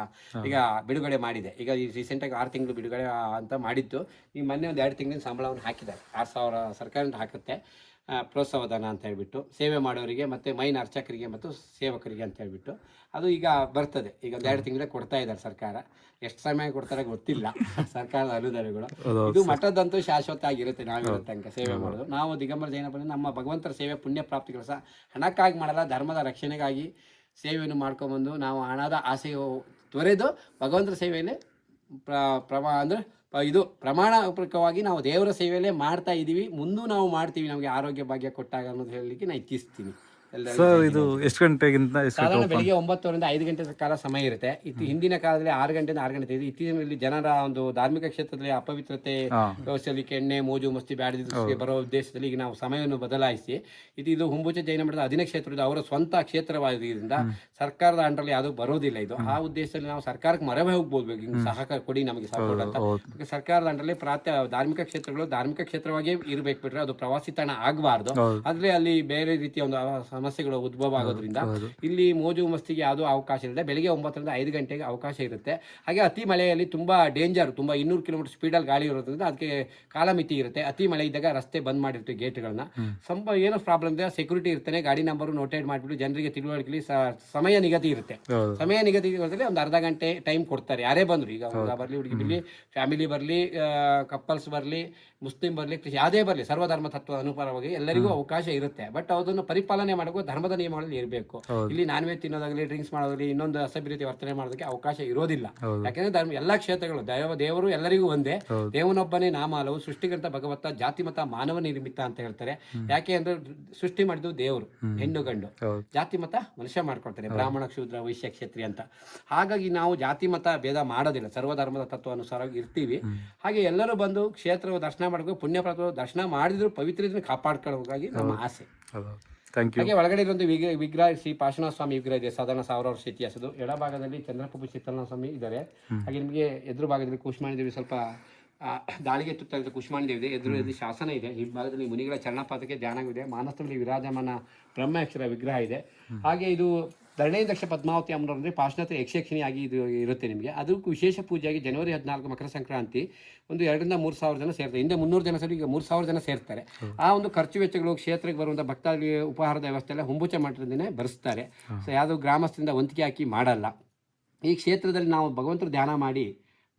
ಈಗ ಬಿಡುಗಡೆ ಮಾಡಿದೆ. ಈಗ ಈ ರೀಸೆಂಟ್ ಆಗಿ ಆರು ತಿಂಗಳು ಬಿಡುಗಡೆ ಅಂತ ಮಾಡಿದ್ದು. ಈ ಮೊನ್ನೆ ಒಂದು ಎರಡು ತಿಂಗಳಿನ ಸಂಬಳವನ್ನು ಹಾಕಿದ್ದಾರೆ. ಆರು ಸಾವಿರ ಸರ್ಕಾರ ಹಾಕುತ್ತೆ. ಪ್ರೋತ್ಸಾಹಧನ ಅಂತ ಹೇಳ್ಬಿಟ್ಟು ಸೇವೆ ಮಾಡೋರಿಗೆ ಮತ್ತು ಮೈನ್ ಅರ್ಚಕರಿಗೆ ಮತ್ತು ಸೇವಕರಿಗೆ ಅಂತ ಹೇಳ್ಬಿಟ್ಟು ಅದು ಈಗ ಬರ್ತದೆ. ಈಗ ಒಂದು ಎರಡು ತಿಂಗಳೇ ಕೊಡ್ತಾ ಇದ್ದಾರೆ ಸರ್ಕಾರ. ಎಷ್ಟು ಸಮಯ ಕೊಡ್ತಾರೆ ಗೊತ್ತಿಲ್ಲ. (laughs) ಸರ್ಕಾರದ ಅನುದಾನಗಳು. ಇದು ಮಠದಂತೂ ಶಾಶ್ವತ ಆಗಿರುತ್ತೆ ನಾವಿರೋ ತನಕ ಸೇವೆ ಮಾಡೋದು. ನಾವು ದಿಗಂಬರ ಜೈನ ಬಂದರೆ ನಮ್ಮ ಭಗವಂತರ ಸೇವೆ ಪುಣ್ಯ ಪ್ರಾಪ್ತಿಗಳು ಸಹ ಹಣಕ್ಕಾಗಿ ಮಾಡಲ್ಲ ಧರ್ಮದ ರಕ್ಷಣೆಗಾಗಿ ಸೇವೆಯನ್ನು ಮಾಡ್ಕೊಂಬಂದು ನಾವು ಹಣದ ಆಸೆ ತೊರೆದು ಭಗವಂತರ ಸೇವೆಯಲ್ಲಿ ಪ್ರ ಪ್ರಮಾ ಅಂದರೆ ಇದು ಪ್ರಮಾಣಪೂರ್ವಕವಾಗಿ ನಾವು ದೇವರ ಸೇವೆಯಲ್ಲೇ ಮಾಡ್ತಾ ಇದ್ದೀವಿ ಮುಂದೂ ನಾವು ಮಾಡ್ತೀವಿ. ನಮಗೆ ಆರೋಗ್ಯ ಭಾಗ್ಯ ಕೊಟ್ಟಾಗ ಅನ್ನೋದು ಹೇಳಲಿಕ್ಕೆ ನಾನು ಇಚ್ಛಿಸ್ತೀನಿ. ಸರ್ ಇದು ಎಷ್ಟು ಗಂಟೆಗಿಂತ ಸಾಧಾರಣ ಬೆಳಿಗ್ಗೆ ಒಂಬತ್ತರಿಂದ ಐದು ಗಂಟೆ ಕಾಲ ಸಮಯ ಇರುತ್ತೆ. ಇತ್ತು ಹಿಂದಿನ ಕಾಲದಲ್ಲಿ ಆರು ಗಂಟೆಯಿಂದ ಆರು ಗಂಟೆ ಇದೆ ಇತ್ತೀಚಿನಲ್ಲಿ ಜನರ ಒಂದು ಧಾರ್ಮಿಕ ಕ್ಷೇತ್ರದಲ್ಲಿ ಅಪವಿತ್ರತೆ. ವ್ಯವಸ್ಥೆಯಲ್ಲಿ ಎಣ್ಣೆ ಮೋಜು ಮಸ್ತಿ ಬ್ಯಾಡದಿದ್ದಕ್ಕೆ ಬರೋ ಉದ್ದೇಶದಲ್ಲಿ ಈಗ ನಾವು ಸಮಯವನ್ನು ಬದಲಾಯಿಸಿ ಇದು ಇದು ಹುಂಬುಚ ಜೈನ ಮಠದ ಅಧೀನ ಕ್ಷೇತ್ರದ ಅವರ ಸ್ವಂತ ಕ್ಷೇತ್ರವಾಗಿದ್ದರಿಂದ ಸರ್ಕಾರದ ಅಂಡರಲ್ಲಿ ಯಾವುದು ಬರೋದಿಲ್ಲ ಇದು. ಆ ಉದ್ದೇಶದಲ್ಲಿ ನಾವು ಸರ್ಕಾರಕ್ಕೆ ಮರವೇ ಹೋಗ್ಬೋದು ಹಿಂಗೆ ಸಹಕಾರ ಕೊಡಿ ನಮಗೆ ಸಪೋರ್ಟ್ ಅಂತ. ಸರ್ಕಾರದ ಅಂಡರಲ್ಲಿ ಪ್ರಾತ್ಯ ಧಾರ್ಮಿಕ ಕ್ಷೇತ್ರಗಳು ಧಾರ್ಮಿಕ ಕ್ಷೇತ್ರವಾಗಿ ಇರಬೇಕು ಬಿಟ್ರೆ ಅದು ಪ್ರವಾಸಿ ತಾಣ ಆಗಬಾರ್ದು. ಆದರೆ ಅಲ್ಲಿ ಬೇರೆ ರೀತಿಯ ಒಂದು ಸಮಸ್ಯೆಗಳು ಉದ್ಭವ ಆಗೋದ್ರಿಂದ ಇಲ್ಲಿ ಮೋಜು ಮಸ್ತಿಗೆ ಯಾವುದೂ ಅವಕಾಶ ಇರುತ್ತೆ ಬೆಳಿಗ್ಗೆ ಒಂಬತ್ತರಿಂದ ಐದು ಗಂಟೆಗೆ ಅವಕಾಶ ಇರುತ್ತೆ. ಹಾಗೆ ಅತಿ ಮಳೆಯಲ್ಲಿ ತುಂಬಾ ಡೇಂಜರ್ ತುಂಬಾ ಇನ್ನೂರು ಕಿಲೋಮೀಟರ್ ಸ್ಪೀಡಲ್ಲಿ ಗಾಳಿ ಇರೋದ್ರಿಂದ ಅದಕ್ಕೆ ಕಾಲಮಿತಿ ಇರುತ್ತೆ. ಅತಿ ಮಳೆ ಇದ್ದಾಗ ರಸ್ತೆ ಬಂದ್ ಮಾಡಿರ್ತೀವಿ ಗೇಟ್ಗಳನ್ನ ಸಂಭ ಏನೋ ಪ್ರಾಬ್ಲಮ್ ಇದೆ ಸೆಕ್ಯೂರಿಟಿ ಇರ್ತಾನೆ ಗಾಡಿ ನಂಬರ್ ನೋಟೇಟ್ ಮಾಡಿಬಿಟ್ಟು ಜನರಿಗೆ ತಿಳುವಳಿಕೆ ಸಮಯ ನಿಗದಿ ಇರುತ್ತೆ. ಸಮಯ ನಿಗದಿ ಇರೋದ್ರಲ್ಲಿ ಒಂದು ಅರ್ಧ ಗಂಟೆ ಟೈಮ್ ಕೊಡ್ತಾರೆ. ಯಾರೇ ಬಂದ್ರು ಈಗ ಬರಲಿ ಹುಡುಗಿ ಬರಲಿ ಫ್ಯಾಮಿಲಿ ಬರಲಿ ಕಪಲ್ಸ್ ಬರಲಿ ಮುಸ್ಲಿಂ ಬರಲಿ ಯಾವುದೇ ಬರಲಿ ಸರ್ವಧರ್ಮ ತತ್ವ ಅನುಸಾರವಾಗಿ ಎಲ್ಲರಿಗೂ ಅವಕಾಶ ಇರುತ್ತೆ. ಬಟ್ ಅದನ್ನು ಪರಿಪಾಲನೆ ಮಾಡಬೇಕು ಧರ್ಮದ ನಿಯಮಗಳಲ್ಲಿ ಇರಬೇಕು. ಇಲ್ಲಿ ನಾನ್ ವೆಜ್ ತಿನ್ನೋದಾಗಲಿ ಡ್ರಿಂಕ್ಸ್ ಮಾಡೋದಾಗಲಿ ಇನ್ನೊಂದು ಅಸಭ್ಯ ರೀತಿ ವರ್ತನೆ ಮಾಡೋದಕ್ಕೆ ಅವಕಾಶ ಇರೋದಿಲ್ಲ. ಯಾಕಂದ್ರೆ ಧರ್ಮ ಎಲ್ಲಾ ಕ್ಷೇತ್ರಗಳು ದೇವ ದೇವರು ಎಲ್ಲರಿಗೂ ಒಂದೇ. ದೇವನೊಬ್ಬನೇ ನಾಮಾಲವು ಸೃಷ್ಟಿಗಿಂತ ಸೃಷ್ಟಿಗಂತ ಭಗವತ್ತ ಜಾತಿ ಮತ ಮಾನವ ನಿರ್ಮಿತ ಅಂತ ಹೇಳ್ತಾರೆ. ಯಾಕೆ ಅಂದ್ರೆ ಸೃಷ್ಟಿ ಮಾಡಿದ್ದು ದೇವರು ಹೆಣ್ಣು ಗಂಡು. ಜಾತಿ ಮತ ಮನುಷ್ಯ ಮಾಡ್ಕೊಳ್ತಾರೆ ಬ್ರಾಹ್ಮಣ ಕ್ಷೂದ್ರ ವೈಶ್ಯ ಕ್ಷತ್ರಿಯ ಅಂತ. ಹಾಗಾಗಿ ನಾವು ಜಾತಿ ಮತ ಭೇದ ಮಾಡೋದಿಲ್ಲ. ಸರ್ವಧರ್ಮದ ತತ್ವ ಅನುಸಾರವಾಗಿ ಇರ್ತೀವಿ. ಹಾಗೆ ಎಲ್ಲರೂ ಬಂದು ಕ್ಷೇತ್ರ ದರ್ಶನ ಮಾಡಬೇಕು ಪುಣ್ಯ ದರ್ಶನ ಮಾಡಿದ್ರು ಪವಿತ್ರ ಕಾಪಾಡ್ಕೊಳ್ಳೋಗಾಗಿ ನಮ್ಮ ಆಸೆ. ಹೌದು. ಥ್ಯಾಂಕ್ ಯು ಹಾಗೆ ಒಳಗಡೆ ಇರುವಂತ ವಿಗ್ರಹ ವಿಗ್ರಹ ಶ್ರೀ ಪಾರ್ಶ್ವನಾಥ ಸ್ವಾಮಿ ವಿಗ್ರಹ ಇದೆ. ಸಾಧಾರಣ ಸಾವಿರ ವರ್ಷ ಇತಿಹಾಸದು ಎಡಭಾಗದಲ್ಲಿ ಚಂದ್ರಪ್ರಭು ಚಿತ್ತನಾಥ ಸ್ವಾಮಿ ಇದ್ದಾರೆ ಹಾಗೆ ನಿಮಗೆ ಎದುರು ಭಾಗದಲ್ಲಿ ಕುಷ್ಮಾಣಿ ದೇವಿ ಸ್ವಲ್ಪ ದಾಳಿಗೆ ತುತ್ತಾಗಿದ್ದ ಕುಷ್ಮಾಣಿ ದೇವಿ ಇದೆ. ಎದುರಲ್ಲಿ ಶಾಸನ ಇದೆ. ಈ ಭಾಗದಲ್ಲಿ ಮುನಿಗಳ ಚರಣಪಾತಕ್ಕೆ ಧ್ಯಾನವಿದೆ. ಮಾನಸದಲ್ಲಿ ವಿರಾಜಮಾನ ಬ್ರಹ್ಮಾಕ್ಷರ ವಿಗ್ರಹ ಇದೆ. ಹಾಗೆ ಇದು ಧರಣಿ ದಕ್ಷ ಪದ್ಮಾವತಿ ಅಮ್ಮನವರಂದ್ರೆ ಪಾಶ್ಚಾತ್ಯ ಯಕ್ಷಕ್ಷಿಣಿಯಾಗಿ ಇದು ಇರುತ್ತೆ ನಿಮಗೆ. ಅದಕ್ಕೂ ವಿಶೇಷ ಪೂಜೆಯಾಗಿ ಜನವರಿ ಹದಿನಾಲ್ಕು ಮಕರ ಸಂಕ್ರಾಂತಿ ಒಂದು ಎರಡರಿಂದ ಮೂರು ಸಾವಿರ ಜನ ಸೇರ್ತಾರೆ. ಹಿಂದೆ ಮುನ್ನೂರು ಜನ ಸರಿ ಈಗ ಮೂರು ಸಾವಿರ ಜನ ಸೇರ್ತಾರೆ. ಆ ಒಂದು ಖರ್ಚು ವೆಚ್ಚಗಳು ಕ್ಷೇತ್ರಕ್ಕೆ ಬರುವಂಥ ಭಕ್ತಾದಿಗಳಿಗೆ ಉಪಹಾರದ ವ್ಯವಸ್ಥೆ ಎಲ್ಲ ಹುಂಬುಚ ಮಠದಿಂದನೇ ಬರೆಸ್ತಾರೆ. ಸೊ ಯಾವುದೋ ಗ್ರಾಮಸ್ಥರಿಂದ ವಂತಿಗೆ ಹಾಕಿ ಮಾಡಲ್ಲ. ಈ ಕ್ಷೇತ್ರದಲ್ಲಿ ನಾವು ಭಗವಂತರು ಧ್ಯಾನ ಮಾಡಿ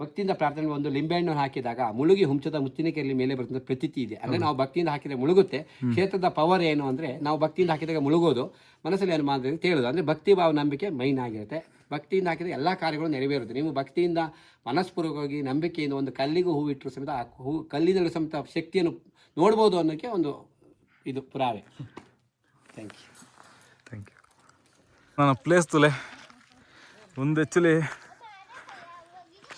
ಭಕ್ತಿಯಿಂದ ಪ್ರಾರ್ಥನೆ ಒಂದು ಲಿಂಬೆಹಣ್ಣು ಹಾಕಿದಾಗ ಮುಳುಗಿ ಹುಂಚದ ಮುತ್ತಿನ ಕೆರೆಯಲ್ಲಿ ಮೇಲೆ ಬರ್ತಂತ ಪ್ರತೀತಿ ಇದೆ. ಅಂದ್ರೆ ನಾವು ಭಕ್ತಿಯಿಂದ ಹಾಕಿದ್ರೆ ಮುಳುಗುತ್ತೆ. ಕ್ಷೇತ್ರದ ಪವರ್ ಏನು ಅಂದ್ರೆ ನಾವು ಭಕ್ತಿಯಿಂದ ಹಾಕಿದಾಗ ಮುಳುಗೋದು. ಮನಸ್ಸಲ್ಲಿ ಅನುಮಾನ ಅಂತ ಹೇಳೋದು. ಅಂದ್ರೆ ಭಕ್ತಿ ಭಾವ ನಂಬಿಕೆ ಮೈನ್ ಆಗಿರುತ್ತೆ. ಭಕ್ತಿಯಿಂದ ಹಾಕಿದ್ರೆ ಎಲ್ಲ ಕಾರ್ಯಗಳು ನೆರವೇರುತ್ತೆ. ನೀವು ಭಕ್ತಿಯಿಂದ ಮನಸ್ಪೂರ್ವಕವಾಗಿ ನಂಬಿಕೆಯಿಂದ ಒಂದು ಕಲ್ಲಿಗೂ ಹೂ ಇಟ್ಟರು ಸಮೇತ ಆ ಹೂ ಕಲ್ಲಿನಲ್ಲಿ ಸಮೇತ ಶಕ್ತಿಯನ್ನು ನೋಡ್ಬೋದು ಅನ್ನೋಕ್ಕೆ ಒಂದು ಇದು ಪುರಾವೆ. ಥ್ಯಾಂಕ್ ಯು ಥ್ಯಾಂಕ್ ಯು ನಾನು ಪ್ಲೇಸ್ ತುಲೆ. ಒಂದು ಆ್ಯಕ್ಚುಲಿ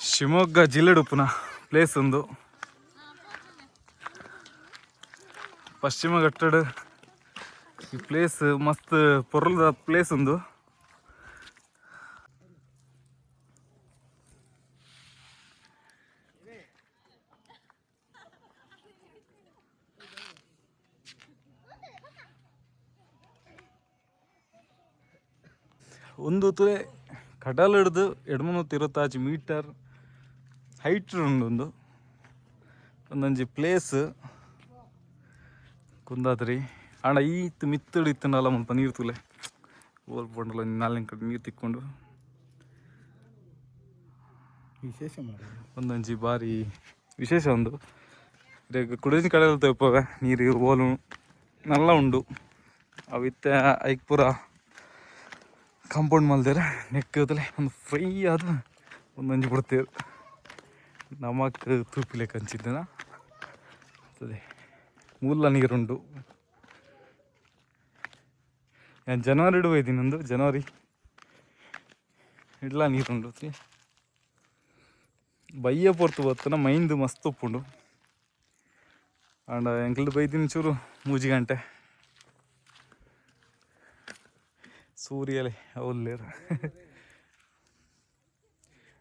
ಶಿವಮೊಗ್ಗ ಜಿಲ್ಲೆಡು ಪುನಃ ಪ್ಲೇಸ್ ಒಂದು. ಪಶ್ಚಿಮ ಘಟ್ಟಡ. ಈ ಪ್ಲೇಸ್ ಮಸ್ತ್ ಪೊರ್ಲದ ಪ್ಲೇಸ್ ಒಂದು. ಒಂದು ತುಲೆ ಕಡಲ್ ಹಿಡ್ದು ಇರುತ್ತಾಚಿ ಮೀಟರ್ ಹೈಟ್ ಉಂಡು ಒಂದು. ಒಂದೊಂಜಿ ಪ್ಲೇಸ್ ಕುಂದಾದ್ರಿ. ಅಣ್ಣ ಈತ್ ಮಿತ್ತಡು ಇತ್ತನಲ್ಲ ಮುಲ್ಪ ನೀರು ತುಲೆ. ಓಲ್ ಬಂಡಲ ನಾಲ್ಕು ಕಡೆ ನೀರು ತಿಕ್ಕೊಂಡು. ವಿಶೇಷ ಒಂದೊಂಜಿ ಬಾರಿ ವಿಶೇಷ ಒಂದು. ಕುಡಿದ ಕಡೆ ತೆಪ್ಪವೆ ನೀರು ಓಲು ನಲ್ಲ ಉಂಡು. ಅವಿತ್ತ ಐಕ್ ಪೂರ ಕಾಂಪೌಂಡ್ ಮಲ್ದೇರ ನೆಕ್ಕಲೆ ಒಂದು ಫ್ರೈ ಆದ ಒಂದೊಂಜಿ ಬಿಡ್ತೇವೆ. ನಮಕ್ ತೂಪಿಲೆ ಕಂಚಿದ್ದನ ಅದೇ ಮೂಲ ನೀರುಂಡು. ನಾನು ಜನವರಿ ಇಡುವ ಒಂದು ಜನವರಿ ಇಡ್ಲ ನೀರುಂಡು. ಬಯ್ಯ ಪೊರ್ತು ಬತ್ತನ, ಮೈಂದು ಮಸ್ತ್ ಉಪ್ಪುಂಡು. ಆಂಡ ಎಂಕಲ್ದು ಬೈದಿನ ಚೂರು ಮೂಜಿ ಗಂಟೆ. ಸೂರ್ಯಲೆ ಅವಲ್ಲೇರು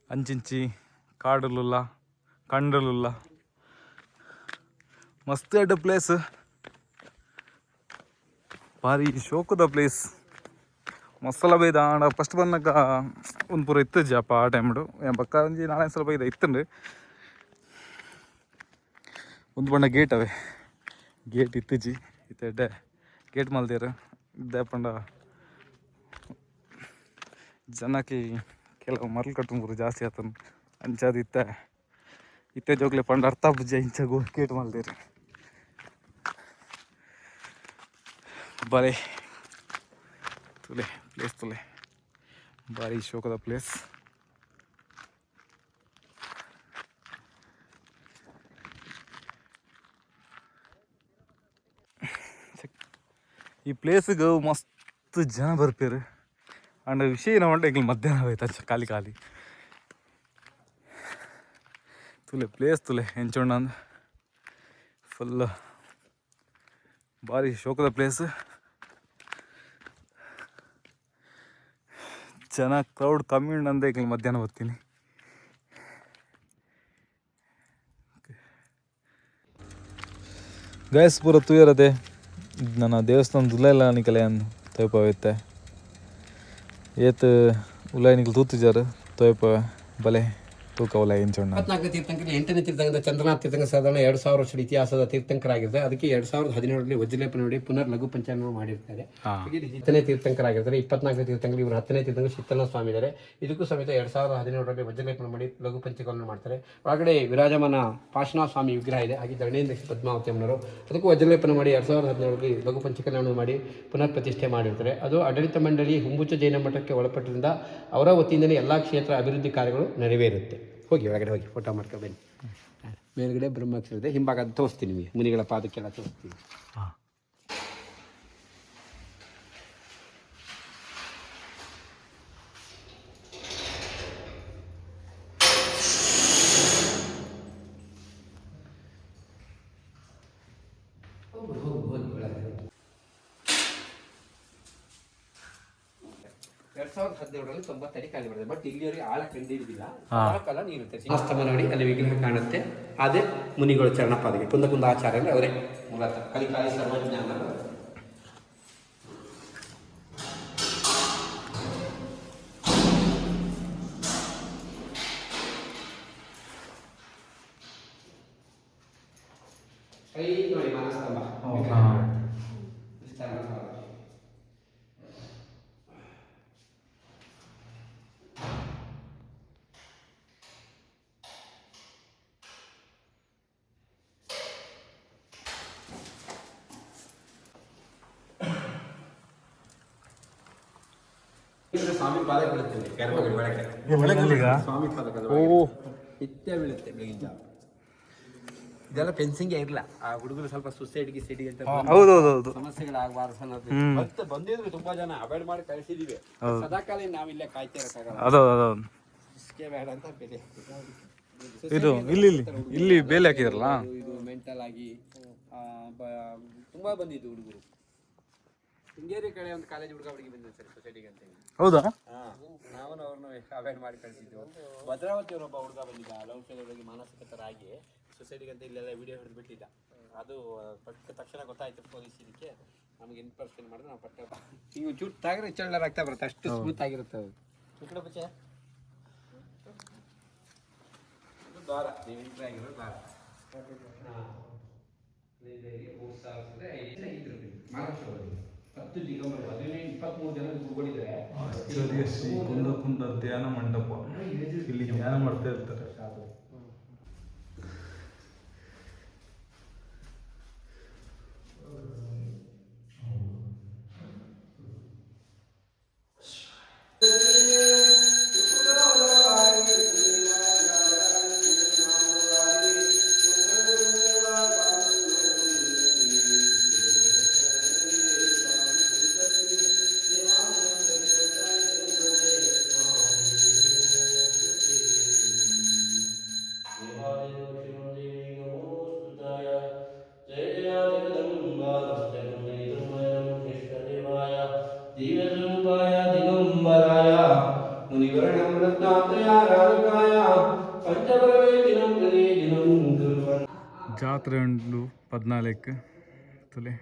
ಅಂಚಿಂಚಿ, ಕಾಡಲುಲ್ಲ. ಕಂಡಲುಲ್ಲ ಮಸ್ತ್ ಅಡ್ಡ ಪ್ಲೇಸ್ ಭಾರಿ ಶೋಕದ ಪ್ಲೇಸ್ ಮಸಾಲ ಬೈದ ಆಂಡ ಫಸ್ಟ್ ಬಂದಾಗ ಒಂದು ಪೂರ ಇತ್ತು ಜಪ ಆ ಟೈಮ್ಡು ಪಕ್ಕ ಒಂಜಿ ನಾಲ್ಕು ಸಲ ಬೈದ ಇತ್ತಂಡು. ಒಂದು ಬಣ್ಣ ಗೇಟ್ ಅವೆ. ಗೇಟ್ ಇತ್ತಿಜಿ, ಇತ್ತೆ ಗೇಟ್ ಮಲ್ದೇರ, ಇದ್ದೆ ಪಂಡ ಜನಕ್ಕೆ ಕೆಲವು ಮರಳು ಕಟ್ಟು ಜಾಸ್ತಿ ಆತನ ಅಂಚಾದ ಇತ್ತ. ಇತ್ತೆ ಜೋಗ್ಲೆ ಪಂಡ ಅರ್ಥ ಬುಜ್ಜ ಇಂಚ ಗೋ ಗೇಟ್ ಮಲ್ದೇರಿ ಬರೇ. ತುಲೆ ಪ್ಲೇಸ್ ತುಲೆ. ಭಾರಿ ಶೋಕದ ಪ್ಲೇಸ್ ಈ ಪ್ಲೇಸಿಗೆ ಮಸ್ತ್ ಜನ ಬರ್ಪೇರು. ಅಂಡ್ ವಿಷಯ ಏನವಂటే ಎಂಗ್ಲು ಮಧ್ಯಾಹ್ನ ಆಯ್ತು ಅಂಚ ಖಾಲಿ ಖಾಲಿ. ತುಲೆ ಪ್ಲೇಸ್ ತುಲೆ ಎಂಚೋಣ ಅಂದ. ಫುಲ್ ಭಾರಿ ಶೋಕದ ಪ್ಲೇಸ್ ಜನ ಕ್ರೌಡ್ ಕಮ್ಮಿ ಉಂಡಂದೆ ಈಗ ಮಧ್ಯಾಹ್ನ ಬರ್ತೀನಿ ಗೈಸ್ ಪೂರ ತೂಯರದೆ ನನ್ನ ದೇವಸ್ಥಾನ ದುಲೆಲ್ಲ ನಿಕಲೆಯನ್ ತೋಯ್ಪವಿತ್ತೆ ಏತ್ ಉಲ್ಲ ನಿಕಲ್ ತೂತಿಜಾರು ತೋಯ್ಪ ಬಲೆ. ತೂಕ ಉಲಾಯ್ ಎಂಚೋಣ ಹದಿನಾಲ್ಕು ತೀರ್ಥಂಕರಲ್ಲಿ ಎಂಟನೇ ತೀರ್ಥಂಕರ ಚಂದ್ರನಾಥ ತೀರ್ಥಂಕರ ಸಾಧಾರಣ ಎರಡು ಸಾವಿರ ವರ್ಷದ ಇತಿಹಾಸದ ಆಗಿದೆ ಅದಕ್ಕೆ ಎರಡು ಸಾವಿರದ ಹದಿನೇಳರಲ್ಲಿ ವಜ್ರಲೇಪನ ಮಾಡಿ ಪುನರ್ ಲಘು ಪಂಚಾಂಗ ಮಾಡಿರ್ತಾರೆ. ಹಾಗೆ ತೀರ್ಥಂಕರ ಆಗಿರ್ತಾರೆ ತೀರ್ಥಂಕರಾಗಿರ್ತಾರೆ. ಇಪ್ಪತ್ನಾಲ್ಕು ತೀರ್ಥಂಕರು ಇವರು ಹತ್ತನೇ ತೀರ್ಥಂಕರ ಶಿತ್ತಲ ಸ್ವಾಮಿ ಇದ್ದಾರೆ ಇದಕ್ಕೂ ಸಮೇತ ಎರಡ್ ಸಾವಿರದ ಹದಿನೇಳರಲ್ಲಿ ವಜ್ರಲೇಪನ ಮಾಡಿ ಲಘು ಪಂಚಕವನ್ನು ಮಾಡ್ತಾರೆ. ಒಳಗಡೆ ವಿರಾಜಮಾನ ಪಾಶನಾ ಸ್ವಾಮಿ ವಿಗ್ರಹ ಇದೆ. ಹಾಗೆ ಧರಣೇಂದ್ರ ಪದ್ಮಾವತಿ ಅಮ್ಮನವರು ಅದಕ್ಕೂ ವಜ್ರಲೇಪನ ಮಾಡಿ ಎರಡು ಸಾವಿರದ ಹದಿನೇಳರಲ್ಲಿ ಲಘು ಪಂಚಕಲ್ಯಾಣ ಮಾಡಿ ಪುನರ್ ಪ್ರತಿಷ್ಠೆ ಮಾಡಿರ್ತಾರೆ. ಅದು ಆಡಳಿತ ಮಂಡಳಿ ಹುಂಬುಚ ಜೈನ ಮಠಕ್ಕೆ ಒಳಪಟ್ಟರಿಂದ ಅವರ ವತಿಯಿಂದಲೇ ಎಲ್ಲ ಕ್ಷೇತ್ರ ಅಭಿವೃದ್ಧಿ ಕಾರ್ಯಗಳು ನೆರವೇರುತ್ತೆ. ಹೋಗಿ ಒಳಗಡೆ ಹೋಗಿ ಫೋಟೋ ಮಾಡ್ಕೊ ಬನ್ನಿ. ಮೇಲ್ಗಡೆ ಬ್ರಹ್ಮಾಕ್ಷರ ಇದೆ ಹಿಂಭಾಗ ಅದು ತೋರಿಸ್ತೀನಿ ನಿಮಗೆ. ಮುನಿಗಳ ಪಾದಕ್ಕೆಲ್ಲ ತೋರಿಸ್ತೀನಿ. ಹಾಂ ಹತ್ತೊಂಬತ್ತು ಹದಿನೇಳರಲ್ಲಿ ತೊಂಬತ್ತು ಅಡಿ ಖಾಲಿ ಮಾಡಿದೆ ಬಟ್ ಇಲ್ಲಿವರೆಗೆ ಆಳ ಕಂಡಿಡಿದಿಲ್ಲ ನೀರುತ್ತೆ. ಸ್ತಂಭ ನೋಡಿ ಅಲ್ಲಿ ವಿಗ್ರಹ ಕಾಣುತ್ತೆ. ಅದೇ ಮುನಿಗಳು ಚರಣಪಾದಿಗೆ. ಕುಂದ ಕುಂದ ಆಚಾರ್ಯ ಅಂದ್ರೆ ಅವರೇ. ಮೂಲತಃ ಕಲಿಕಾಲಿ ಸರ್ವಜ್ಞಾನ ಕೈ ನೋಡಿ ಮಾನಸ್ತಂಭ ಹಾ. ವಿಸ್ತಾರ ಮಾಡಿ. ಇದು ಸ್ವಾಮಿ ಪಾದ ಬೀಳುತ್ತೆ ಗರ್ಭಗುಡಿ ಒಳಗೆ ಸ್ವಾಮಿ ಪಾದ ಓ. ಇತ್ತೆ ಬೀಳುತ್ತೆ ಬೆಳಗಿನ ಜಾವ ಇದೆಲ್ಲ ಫೆನ್ಸಿಂಗ್ ಇರಲ್ಲ ಆ ಹುಡುಗರು ಸ್ವಲ್ಪ ಸುಸೈಡ್ ಗಿಸೈಡ್ ಅಂತ ಹೌದು ಸಮಸ್ಯೆಗಳಾಗಬಾರ್ದು ಅನ್ನೋದು. ಮತ್ತೆ ಬಂದಿದ್ರು ತುಂಬಾ ಜನ ಅವಾಯ್ಡ್ ಮಾಡಿ ಕಳಿಸಿದೀವಿ. ಸದಾಕಾಲ ನಾವು ಇಲ್ಲೇ ಕಾಯ್ತಾ ಇರೋಕ್ಕಾಗಲ್ಲ. ಇಸ್ಕೆ ಬೇಡ ಅಂತ ಬೆಲೆ ಇದು ಇಲ್ಲಿ ಇಲ್ಲಿ ಇಲ್ಲಿ ಬೇಲಿ ಹಾಕಿದ್ರಲ್ಲ? ಇದು- ಇದು ಮೆಂಟಲ್ ಆಗಿ ತುಂಬಾ ಬಂದಿದ್ದು ಹುಡುಗರು. ಶೃಂಗೇರಿ ಕಡೆ ಒಂದು ಕಾಲೇಜ್ ಹುಡುಗ ಹುಡುಗಿ ಬಂದಿದೆ ಸರ್ ಸೊಸೈಟಿಗೆ ಅಂತ ಹೇಳಿ. ಹೌದಾ? ಹಾ ನಾವು ಅವ್ರನ್ನ ಅವಾಯ್ಡ್ ಮಾಡಿ ಕಳಿಸಿದ್ವು. ಭದ್ರಾವತಿ ಒಬ್ಬ ಹುಡುಗ ಬಂದಿದ್ದ ಲವ್ ಫೇಲರ್ ಮಾನಸಿಕತರಾಗಿ ಸೊಸೈಟಿಗೆ ಅಂತ ಇಲ್ಲೆಲ್ಲ ವಿಡಿಯೋ ಹಿಡಿದು ಬಿಟ್ಟಿದ್ದ. ಅದು ಪಟ್ಟ ತಕ್ಷಣ ಗೊತ್ತಾಯ್ತು ಪೊಲೀಸ್ ಇದಕ್ಕೆ. ನಮಗೆ ಇನ್ಪರ್ಸನ್ ಮಾಡಿದ್ರೆ ನಾವು ಪಟ್ಟ ನೀವು ಚೂಟ್ ತಾಗ್ರೆ ಚಳ್ಳ ಆಗ್ತಾ ಬರುತ್ತೆ ಅಷ್ಟು ಸ್ಮೂತ್ ಆಗಿರುತ್ತೆ ಅದು. ಈ ಕಡೆ ಬಚ್ಚ. ಇದು ದ್ವಾರ ನೀವು ಎಂಟ್ರಿ ಆಗಿರೋ. ಇಲ್ಲಿಗೆ ಮೂರು ಸಾವಿರ ಐದು ಐದು ರೂಪಾಯಿ. ಮಹಾರಾಷ್ಟ್ರ. ಹತ್ತು ದಿಗಂಬರ ಹದಿನೈದು ಜನ ಗುರುಗಳಿದ್ದಾರೆ. ಧ್ಯಾನ ಮಂಟಪ ಇಲ್ಲಿ ಧ್ಯಾನ ಮಾಡ್ತಾ ಇರ್ತಾರೆ. ಜಾತ್ರೆ ಉಂಟು ಪದ್ನಾಲ್ಕು ತುಲೆ.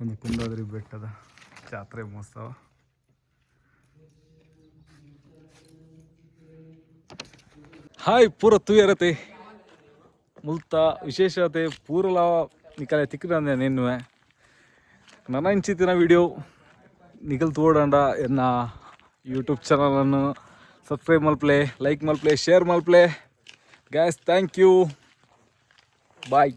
ಒಂದು ಕುಂದಾದ್ರಿ ಬೆಟ್ಟದ ಜಾತ್ರೆ ಮಹೋತ್ಸವ. ಹಾಯ್, ಪೂರ ತುಯರತೆ. ಮುಲ್ತ ವಿಶೇಷತೆ, ಪೂರಲ ನಿಕಲೆ ತಿಕ್ಕದಂದೆ ನೆನ್ನುವೆ. ನನ್ನ ಇಂಚಿತ್ತಿನ ವಿಡಿಯೋ ನಿಗಲ್ ತೋಡಂಡ ಎನ್ನ ಯೂಟ್ಯೂಬ್ ಚಾನಲನ್ನು ಸಬ್ಸ್ಕ್ರೈಬ್ ಮಲ್ಪ್ಲೆ ಲೈಕ್ ಮಲ್ಪ್ಲೆ share ಮಲ್ಪ್ಲೆ. Guys thank you bye